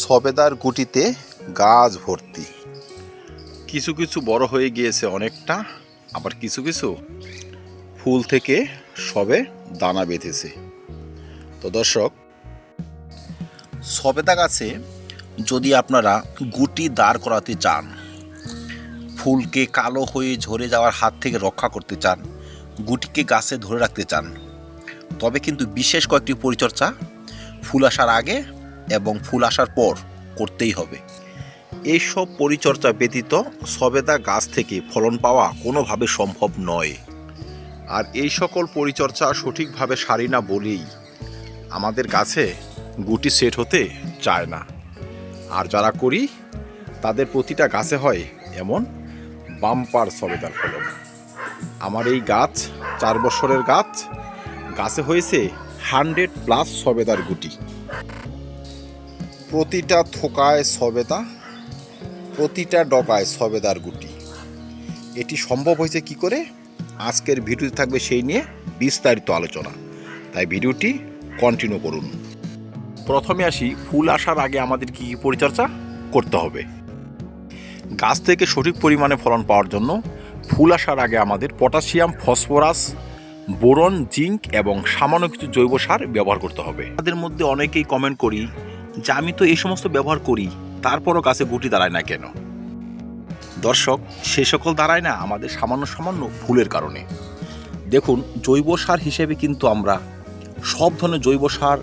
সবেদার গুটিতে গাছ ভর্তি। কিছু কিছু বড় হয়ে গিয়েছে অনেকটা, আবার কিছু কিছু ফুল থেকে সবে দানা বেঁধেছে। তো দর্শক, সবেদা গাছে যদি আপনারা গুটি দাঁড় করাতে চান, ফুলকে কালো হয়ে ঝরে যাওয়ার হাত থেকে রক্ষা করতে চান, গুটিকে গাছে ধরে রাখতে চান, তবে কিন্তু বিশেষ কয়েকটি পরিচর্যা ফুল আসার আগে এবং ফুল আসার পর করতেই হবে। এইসব পরিচর্যা ব্যতীত সবেদা গাছ থেকে ফলন পাওয়া কোনোভাবে সম্ভব নয়। আর এই সকল পরিচর্যা সঠিকভাবে সারি না বলেই আমাদের গাছে গুটি সেট হতে চায় না। আর যারা করি, তাদের প্রতিটা গাছে হয় এমন বাম্পার সবেদার ফলন। আমার এই গাছ চার বছরের গাছ, গাছে হয়েছে হান্ড্রেড প্লাস সবেদার গুটি। প্রতিটা থোকায় সবেদা, প্রতিটা ডগায় সবেদার গুটি। এটি সম্ভব হয়েছে কি করে? আজকের ভিডিওতে থাকবে সেই নিয়ে বিস্তারিত আলোচনা। তাই ভিডিওটি কন্টিনিউ করুন। প্রথমে আসি, ফুল আসার আগে আমাদের কি কী পরিচর্যা করতে হবে? গাছ থেকে সঠিক পরিমাণে ফলন পাওয়ার জন্য ফুল আসার আগে আমাদের পটাশিয়াম, ফসফরাস, বোরন, জিঙ্ক এবং সামান্য কিছু জৈব সার ব্যবহার করতে হবে। তাদের মধ্যে অনেকেই কমেন্ট করি যে আমি তো এই সমস্ত ব্যবহার করি, তারপরও গাছে গুটি দাঁড়ায় না কেন? দর্শক, সে সকল দাঁড়ায় না আমাদের সামান্য সামান্য ভুলের কারণে। দেখুন, জৈব সার হিসেবে কিন্তু আমরা সব ধরনের জৈব সার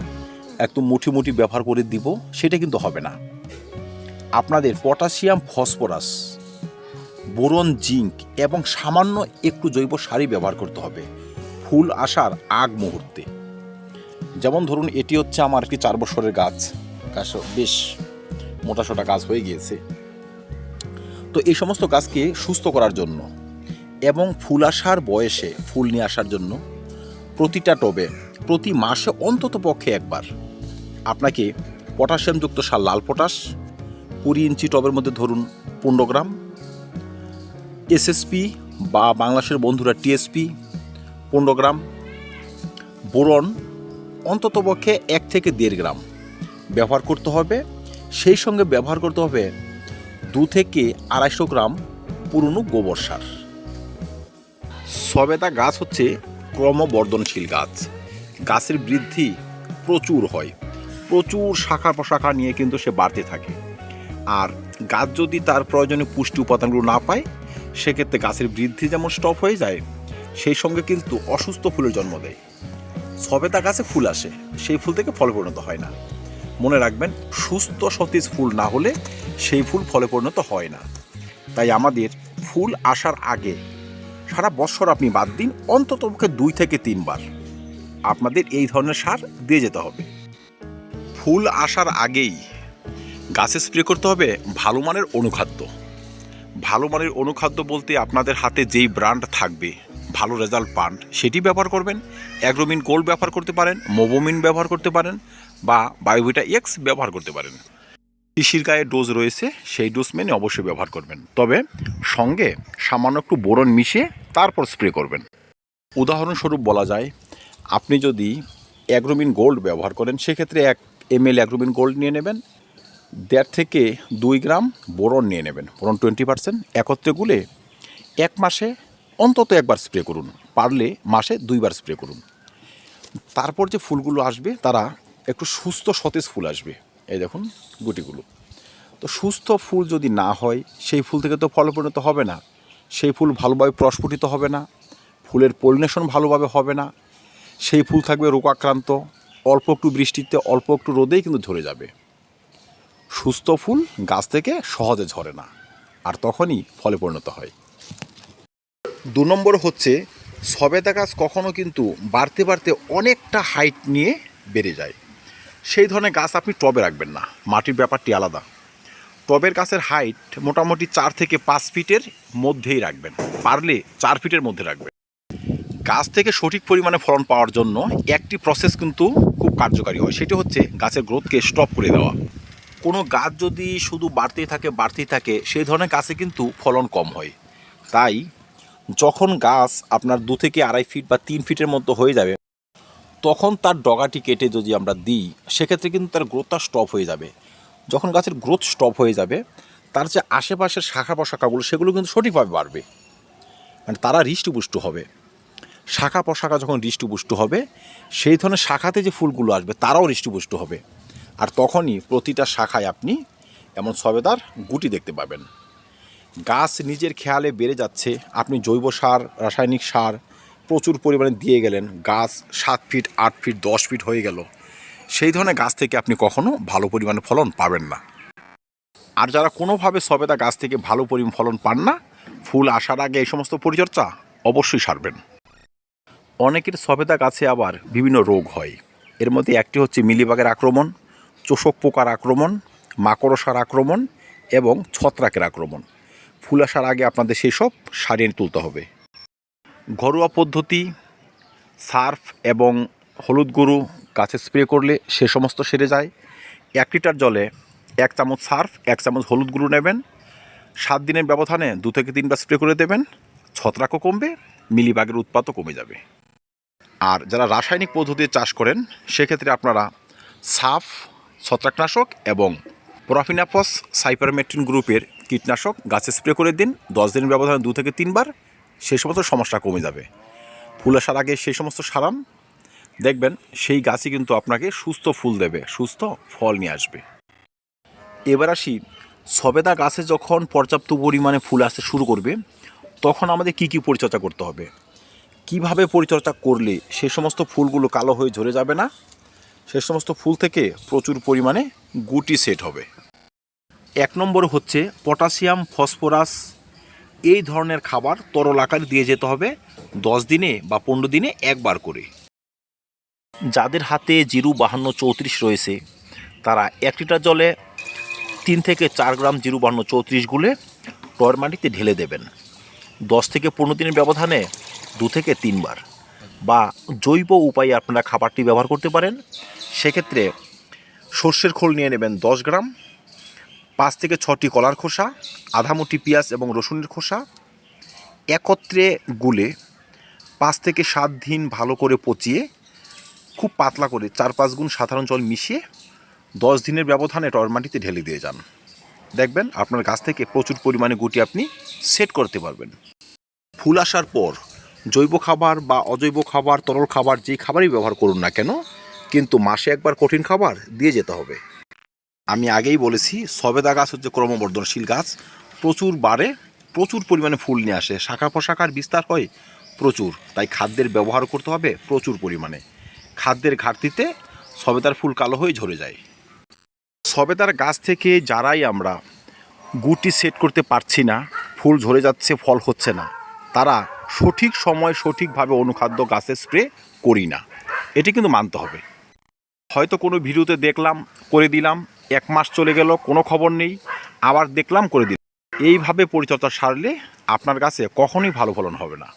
একদম মুঠি মুঠি ব্যবহার করে দিব, সেটা কিন্তু হবে না। আপনাদের পটাশিয়াম, ফসফরাস, বোরন, জিঙ্ক এবং সামান্য একটু জৈব সারই ব্যবহার করতে হবে, ফুল আসার আগ মুহূর্তে। যেমন ধরুন, এটি হচ্ছে আমার একটি চার বছরের গাছ। গাছ বেশ মোটাসোটা গাছ হয়ে গিয়েছে। তো এই সমস্ত গাছকে সুস্থ করার জন্য এবং ফুল আসার বয়সে ফুল নিয়ে আসার জন্য প্রতিটা টবে, প্রতি মাসে অন্তত পক্ষে একবার আপনাকে পটাশিয়ামযুক্ত সার, লাল পটাশ, কুড়ি ইঞ্চি টবের মধ্যে ধরুন পনেরো গ্রাম, এসএসপি বা বাংলাদেশের বন্ধুরা টিএসপি পনেরো গ্রাম, বোরন অন্ততপক্ষে এক থেকে দেড় গ্রাম। ব্যবহার করতে হবে। সেই সঙ্গে ব্যবহার করতে হবে দু থেকে আড়াইশো গ্রাম পুরনো গোবর সার। সবেদা গাছ হচ্ছে ক্রমবর্ধনশীল গাছ। গাছের বৃদ্ধি প্রচুর হয়। প্রচুর শাখা প্রশাখা নিয়ে কিন্তু সে বাড়তে থাকে। আর গাছ যদি তার প্রয়োজনে পুষ্টি উপাদানগুলো না পায়, সেক্ষেত্রে গাছের বৃদ্ধি যেমন স্টপ হয়ে যায়, সেই সঙ্গে কিন্তু অসুস্থ ফুলের জন্ম দেয়। সবেদা গাছে ফুল আসে, সেই ফুল থেকে ফল পরিণত হয় না। মনে রাখবেন, সুস্থ সতেজ ফুল না হলে সেই ফুল ফলে পরিণত হয় না। তাই আমাদের ফুল আসার আগে সারা বছর আপনি বাদ দিন, অন্তত পক্ষে দুই থেকে তিনবার। আপনাদের এই ধরনের সার দিয়ে যেতে হবে। ফুল আসার আগেই গাছে স্প্রে করতে হবে ভালো মানের অনুখাদ্য। ভালো মানের অনুখাদ্য বলতে আপনাদের হাতে যেই ব্র্যান্ড থাকবে ভালো রেজাল্ট পান, সেটি ব্যবহার করবেন। অ্যাগ্রোমিন গোল্ড ব্যবহার করতে পারেন, মোবোমিন ব্যবহার করতে পারেন বা বায়োভিটা এক্স ব্যবহার করতে পারেন। শিশির গায়ে ডোজ রয়েছে, সেই ডোজ মেনে অবশ্যই ব্যবহার করবেন। তবে সঙ্গে সামান্য একটু বোরন মিশিয়ে তারপর স্প্রে করবেন। উদাহরণস্বরূপ বলা যায়, আপনি যদি অ্যাগ্রোমিন গোল্ড ব্যবহার করেন, সেক্ষেত্রে এক এম এল অ্যাগ্রোমিন গোল্ড নিয়ে নেবেন। দেড় থেকে দুই গ্রাম বোরন নিয়ে নেবেন, বোরন টোয়েন্টি পার্সেন্ট একত্রে গুলে এক মাসে অন্তত একবার স্প্রে করুন। পারলে মাসে দুইবার স্প্রে করুন। তারপর যে ফুলগুলো আসবে, তারা একটু সুস্থ সতেজ ফুল আসবে। এই দেখুন গুটিগুলো। তো সুস্থ ফুল যদি না হয়, সেই ফুল থেকে তো ফলে পরিণত হবে না। সেই ফুল ভালোভাবে প্রস্ফুটিত হবে না। ফুলের পলিনেশন ভালোভাবে হবে না। সেই ফুল থাকবে রোগাক্রান্ত। অল্প একটু বৃষ্টিতে, অল্প একটু রোদেই কিন্তু ঝরে যাবে। সুস্থ ফুল গাছ থেকে সহজে ঝরে না। আর তখনই ফলে পরিণত হয়। দু নম্বর হচ্ছে, সবেদা গাছ কখনও কিন্তু বাড়তে বাড়তে অনেকটা হাইট নিয়ে বেড়ে যায়। সেই ধরনের গাছ আপনি টবে রাখবেন না, মাটির ব্যাপারটি আলাদা। টবের গাছের হাইট মোটামুটি চার থেকে পাঁচ ফিটের মধ্যেই রাখবেন, পারলে চার ফিটের মধ্যে রাখবেন। গাছ থেকে সঠিক পরিমাণে ফলন পাওয়ার জন্য একটি প্রসেস কিন্তু খুব কার্যকারী হয়, সেটি হচ্ছে গাছের গ্রোথকে স্টপ করে দেওয়া। কোনো গাছ যদি শুধু বাড়তেই থাকে বাড়তেই থাকে, সেই ধরনের গাছে কিন্তু ফলন কম হয়। তাই যখন গাছ আপনার দু থেকে আড়াই ফিট বা তিন ফিটের মতো হয়ে যাবে, তখন তার ডগাটি কেটে যদি আমরা দিই, সেক্ষেত্রে কিন্তু তার গ্রোথটা স্টপ হয়ে যাবে। যখন গাছের গ্রোথ স্টপ হয়ে যাবে, তার যে আশেপাশের শাখা প্রশাখাগুলো সেগুলো কিন্তু সঠিকভাবে বাড়বে। মানে তারা হৃষ্টপুষ্ট হবে। শাখা প্রশাখা যখন হৃষ্টপুষ্ট হবে, সেই ধরনের শাখাতে যে ফুলগুলো আসবে, তারাও হৃষ্টপুষ্ট হবে। আর তখনই প্রতিটা শাখায় আপনি এমন সবেদার গুটি দেখতে পাবেন। গাছ নিজের খেয়ালে বেড়ে যাচ্ছে, আপনি জৈব সার, রাসায়নিক সার প্রচুর পরিমাণে দিয়ে গেলেন, গাছ সাত ফিট, আট ফিট, দশ ফিট হয়ে গেল। সেই ধরনের গাছ থেকে আপনি কখনো ভালো পরিমাণে ফলন পাবেন না। আর যারা কোনোভাবে সবেদা গাছ থেকে ভালো পরিমাণ ফলন পান না, ফুল আসার আগে এই সমস্ত পরিচর্যা অবশ্যই সারবেন। অনেকের সবেদা গাছে আবার বিভিন্ন রোগ হয়। এর মধ্যে একটি হচ্ছে মিলিবাগের আক্রমণ, চোষক পোকার আক্রমণ, মাকড়সার আক্রমণ এবং ছত্রাকের আক্রমণ। ফুল আসার আগে আপনাদের সেই সব সারিয়ে তুলতে হবে। ঘরোয়া পদ্ধতি, সার্ফ এবং হলুদ গরু গাছে স্প্রে করলে সে সমস্ত সেরে যায়। এক লিটার জলে এক চামচ সার্ফ, এক চামচ হলুদ গুঁড়ো নেবেন। সাত দিনের ব্যবধানে দু থেকে তিনবার স্প্রে করে দেবেন। ছত্রাকও কমবে মিলিবাগের উৎপাতও কমে যাবে। আর যারা রাসায়নিক পদ্ধতিতে চাষ করেন, সেক্ষেত্রে আপনারা সাফ, ছত্রাকনাশক এবং প্রফিনাফস সাইপারমেট্রিন গ্রুপের কীটনাশক গাছে স্প্রে করে দিন, দশ দিনের ব্যবধানে দু থেকে তিনবার সেই সমস্ত সমস্যা কমে যাবে। ফুল আসার আগে সেই সমস্ত সারান দেখবেন সেই গাছই কিন্তু আপনাকে সুস্থ ফুল দেবে, সুস্থ ফল নিয়ে আসবে। এবার আসি, সবেদা গাছে যখন পর্যাপ্ত পরিমাণে ফুল আসতে শুরু করবে, তখন আমাদের কি কি পরিচর্যা করতে হবে? কীভাবে পরিচর্যা করলে সে সমস্ত ফুলগুলো কালো হয়ে ঝরে যাবে না? সে সমস্ত ফুল থেকে প্রচুর পরিমাণে গুটি সেট হবে। এক নম্বর হচ্ছে পটাশিয়াম, ফসফরাস, এই ধরনের খাবার তরল আকার দিয়ে যেতে হবে দশ দিনে বা পনেরো দিনে একবার করে। যাদের হাতে জিরু বাহান্ন চৌত্রিশ রয়েছে, তারা এক লিটার জলে তিন থেকে চার গ্রাম জিরু বাহান্ন চৌত্রিশ গুলে টয়ের মাটিতে ঢেলে দেবেন। দশ থেকে পনেরো দিনের ব্যবধানে দু থেকে তিনবার বা জৈব উপায়ে আপনারা খাবারটি ব্যবহার করতে পারেন। সেক্ষেত্রে সর্ষের খোল নিয়ে নেবেন দশ গ্রাম পাঁচ থেকে ছটি কলার খোসা, আধা মুঠি পেঁয়াজ এবং রসুনের খোসা। একত্রে গুলে পাঁচ থেকে সাত দিন ভালো করে পচিয়ে খুব পাতলা করে চার পাঁচ গুণ সাধারণ জল মিশিয়ে দশ দিনের ব্যবধানে টর মাটিতে ঢেলে দিয়ে যান। দেখবেন আপনার গাছ থেকে প্রচুর পরিমাণে গুটি আপনি সেট করতে পারবেন। ফুল আসার পর জৈব খাবার বা অজৈব খাবার, তরল খাবার যেই খাবারই ব্যবহার করুন না কেন, কিন্তু মাসে একবার কঠিন খাবার দিয়ে যেতে হবে। আমি আগেই বলেছি, সবেদা গাছ হচ্ছে ক্রমবর্ধনশীল গাছ। প্রচুর বাড়ে, প্রচুর পরিমাণে ফুল নিয়ে আসে। শাখা প্রশাখার বিস্তার হয় প্রচুর, তাই খাদ্যের ব্যবহার করতে হবে প্রচুর পরিমাণে। খাদ্যের ঘাটতিতে সবেদার ফুল কালো হয়ে ঝরে যায়। সবেদার গাছ থেকে যারাই আমরা গুটি সেট করতে পারছি না, ফুল ঝরে যাচ্ছে, ফল হচ্ছে না, তারা সঠিক সময় সঠিকভাবে অনুখাদ্য গাছে স্প্রে করি না। এটি কিন্তু মানতে হবে। হয়তো কোনো ভিডিওতে দেখলাম, করে দিলাম এক মাস চলে গেল, কোনো খবর নেই। আবার দেখলাম করে দিলাম এইভাবে পরিচর্যা সারলে আপনার গাছে কখনোই ভালো ফলন হবে না।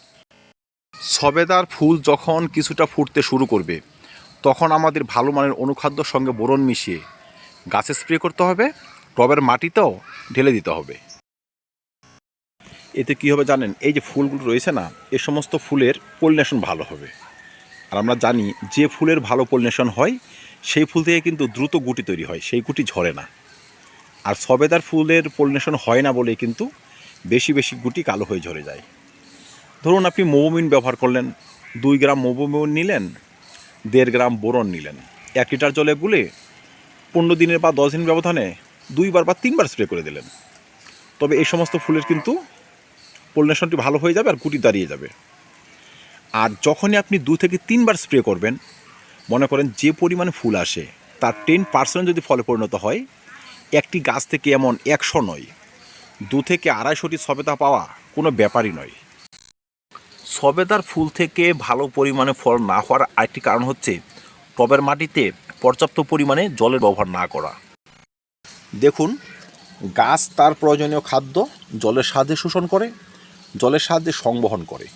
সবেদার ফুল যখন কিছুটা ফুটতে শুরু করবে, তখন আমাদের ভালো মানের অনুখাদ্যর সঙ্গে বোরন মিশিয়ে গাছে স্প্রে করতে হবে, টবের মাটিতেও ঢেলে দিতে হবে। এতে কী হবে জানেন, এই যে ফুলগুলো রয়েছে না, এ সমস্ত ফুলের পলিনেশন ভালো হবে। আর আমরা জানি, যে ফুলের ভালো পলিনেশন হয় সেই ফুল থেকে কিন্তু দ্রুত গুটি তৈরি হয়, সেই গুটি ঝরে না। আর সবেদার ফুলের পলিনেশন হয় না বলে কিন্তু বেশি বেশি গুটি কালো হয়ে ঝরে যায়। ধরুন আপনি মোবোমিন ব্যবহার করলেন, দুই গ্রাম মোবোমিন নিলেন, দেড় গ্রাম বোরন নিলেন। এক লিটার জলে গুলে পনেরো দিনের বা দশ দিন ব্যবধানে দুইবার বা তিনবার স্প্রে করে দিলেন। তবে এই সমস্ত ফুলের কিন্তু পলিনেশনটি ভালো হয়ে যাবে আর গুটি দাঁড়িয়ে যাবে। আর যখনই আপনি দু থেকে তিনবার স্প্রে করবেন মনে করেন যে পরিমাণে ফুল আসে, তার টেন পার্সেন্ট যদি ফলে পরিণত হয়, একটি গাছ থেকে এমন একশো নয়, দু থেকে আড়াইশোটি সবেদা পাওয়া কোনো ব্যাপারই নয়। সবেদার ফুল থেকে ভালো পরিমাণে ফল না হওয়ার আরেকটি কারণ হচ্ছে, টবের মাটিতে পর্যাপ্ত পরিমাণে জলের ব্যবহার না করা। দেখুন, গাছ তার প্রয়োজনীয় খাদ্য জলের সাহায্যে শোষণ করে, জলের সাহায্যে সংবহন করে।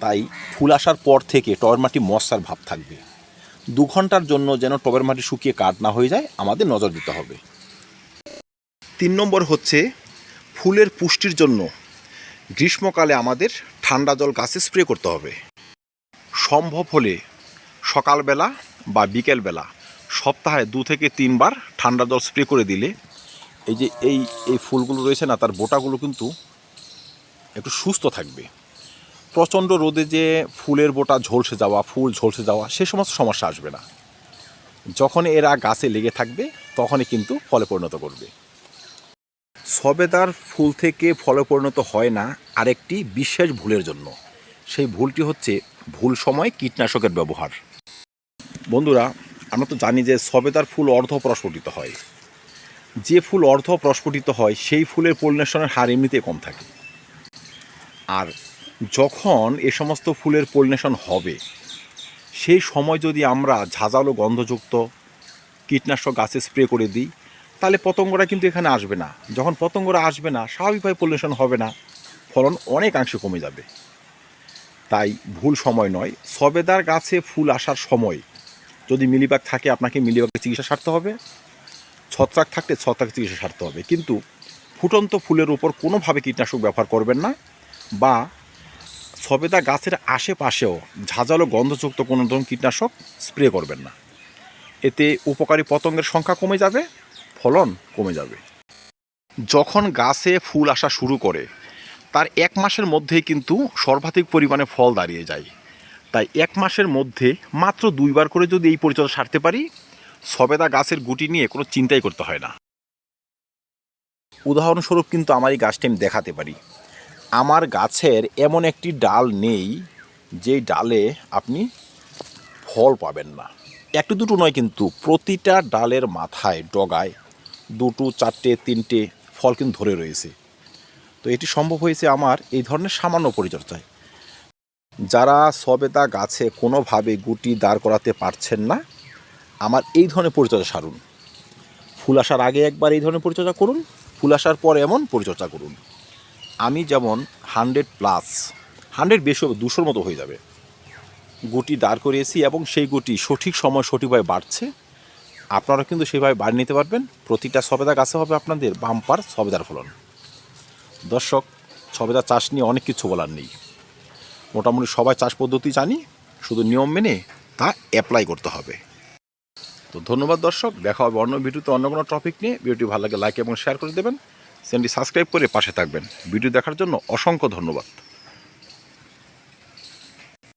তাই ফুল আসার পর থেকে টবের মাটি মশার ভাব থাকবে। দু ঘণ্টার জন্য যেন টবের মাটি শুকিয়ে কাঠ না হয়ে যায়, আমাদের নজর দিতে হবে। তিন নম্বর হচ্ছে ফুলের পুষ্টির জন্য গ্রীষ্মকালে আমাদের ঠান্ডা জল গাছে স্প্রে করতে হবে। সম্ভব হলে সকালবেলা বা বিকেলবেলা সপ্তাহে দু থেকে তিনবার ঠান্ডা জল স্প্রে করে দিলে এই যে এই এই ফুলগুলো রয়েছে না, তার বোটাগুলো কিন্তু একটু সুস্থ থাকবে। প্রচণ্ড রোদে যে ফুলের বোটা ঝলসে যাওয়া, ফুল ঝলসে যাওয়া, সে সমস্ত সমস্যা আসবে না। যখন এরা গাছে লেগে থাকবে, তখনই কিন্তু ফলে পরিণত করবে সবেদার ফুল থেকে ফলে পরিণত হয় না আরেকটি বিশেষ ভুলের জন্য। সেই ভুলটি হচ্ছে ভুল সময় কীটনাশকের ব্যবহার। বন্ধুরা, আমরা তো জানি যে সবেদার ফুল অর্ধ প্রস্ফুটিত হয়। যে ফুল অর্ধ প্রস্ফুটিত হয়, সেই ফুলের পলিনেশনের হার এমনিতে কম থাকে। আর যখন এ সমস্ত ফুলের পলিনেশন হবে, সেই সময় যদি আমরা ঝাঁঝালো গন্ধযুক্ত কীটনাশক গাছে স্প্রে করে দিই, তাহলে পতঙ্গরা কিন্তু এখানে আসবে না। যখন পতঙ্গরা আসবে না, স্বাভাবিকভাবে পলিউশন হবে না, ফলন অনেকাংশে কমে যাবে। তাই ভুল সময় নয়, সবেদার গাছে ফুল আসার সময় যদি মিলিবাগ থাকে, আপনাকে মিলিবাগের চিকিৎসা সারতে হবে, ছত্রাক থাকলে ছত্রাক চিকিৎসা সারতে হবে। কিন্তু ফুটন্ত ফুলের উপর কোনোভাবে কীটনাশক ব্যবহার করবেন না, বা সবেদা গাছের আশেপাশেও ঝাঁঝালো গন্ধযুক্ত কোনো ধরনের কীটনাশক স্প্রে করবেন না। এতে উপকারী পতঙ্গের সংখ্যা কমে যাবে, ফলন কমে যাবে। যখন গাছে ফুল আসা শুরু করে, তার এক মাসের মধ্যেই কিন্তু সর্বাধিক পরিমাণে ফল দাঁড়িয়ে যায়। তাই এক মাসের মধ্যে মাত্র দুইবার করে যদি এই পরিচর্যা সারতে পারি, সবেদা গাছের গুটি নিয়ে কোনো চিন্তাই করতে হয় না। উদাহরণস্বরূপ কিন্তু আমার এই গাছটা আমি দেখাতে পারি। আমার গাছের এমন একটি ডাল নেই, যেই ডালে আপনি ফল পাবেন না। একটু দুটো নয় কিন্তু প্রতিটা ডালের মাথায় ডগায় দুটো, চারটে, তিনটে ফল কিন্তু ধরে রয়েছে। তো এটি সম্ভব হয়েছে আমার এই ধরনের সামান্য পরিচর্যায়। যারা সবেদা গাছে কোনোভাবে গুটি দাঁড় করাতে পারছেন না, আমার এই ধরনের পরিচর্যা সারুন। ফুল আসার আগে একবার এই ধরনের পরিচর্যা করুন, ফুল আসার পর এমন পরিচর্যা করুন। আমি যেমন হান্ড্রেড প্লাস, হান্ড্রেড বেশি হবে দুশোর মতো হয়ে যাবে। গুটি দাঁড় করিয়েছি এবং সেই গুটি সঠিক সময় সঠিকভাবে বাড়ছে। আপনারা কিন্তু সেইভাবে বাড়ি নিতে পারবেন। প্রতিটা সবেদা গাছে হবে আপনাদের বাম্পার সবেদার ফলন। দর্শক, সবেদা চাষ নিয়ে অনেক কিছু বলার নেই। মোটামুটি সবাই চাষ পদ্ধতি জানি, শুধু নিয়ম মেনে তা অ্যাপ্লাই করতে হবে। তো ধন্যবাদ দর্শক, দেখা হবে অন্য ভিডিওতে অন্য কোনো টপিক নিয়ে। ভিডিওটি ভালো লাগে লাইক এবং শেয়ার করে দেবেন। চ্যানেলটি সাবস্ক্রাইব করে পাশে থাকবেন। ভিডিও দেখার জন্য অসংখ্য ধন্যবাদ।